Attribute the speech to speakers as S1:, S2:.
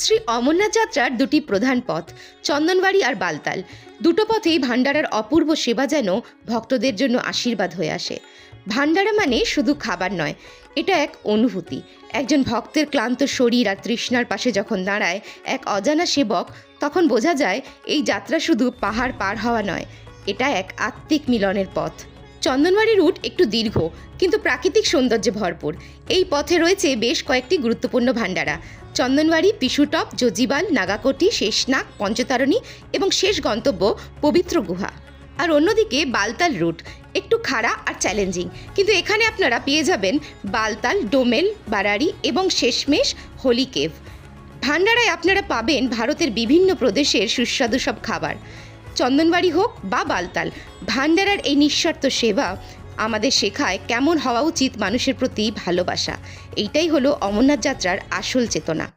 S1: শ্রী অমরনাথ যাত্রার দুটি প্রধান পথ, চন্দনবাড়ি আর বালতাল। দুটো পথেই ভান্ডারার অপূর্ব সেবা যেন ভক্তদের জন্য আশীর্বাদ হয়ে আসে। ভান্ডারা মানে শুধু খাবার নয়, এটা এক অনুভূতি। একজন ভক্তের ক্লান্ত শরীর আর তৃষ্ণার পাশে যখন দাঁড়ায় এক অজানা সেবক, তখন বোঝা যায় এই যাত্রা শুধু পাহাড় পার হওয়া নয়, এটা এক আত্মিক মিলনের পথ। চন্দনবাড়ি রুট একটু দীর্ঘ, কিন্তু প্রাকৃতিক সৌন্দর্যে ভরপুর। এই পথে রয়েছে বেশ কয়েকটি গুরুত্বপূর্ণ ভান্ডারা চন্দনবাড়ি পিশুটপ জজিবাল, নাগাকোটি, শেষনাগ, পঞ্চতারণী এবং শেষ গন্তব্য পবিত্র গুহা। আর অন্যদিকে বালতাল রুট, একটু খাড়া আর চ্যালেঞ্জিং। কিন্তু এখানে আপনারা পেয়ে যাবেন বালতাল, ডোমেল বারারি এবং শেষমেশ, হোলি কেভ। ভান্ডারায় আপনারা পাবেন ভারতের বিভিন্ন প্রদেশের সুস্বাদু সব খাবার। চন্দনবাড়ি হোক বা বালতাল, ভান্ডারার এই নিঃস্বার্থ সেবা আমাদের শেখায় কেমন হওয়া উচিত মানুষের প্রতি ভালোবাসা। এইটাই হলো অমরনাথ যাত্রার আসল চেতনা।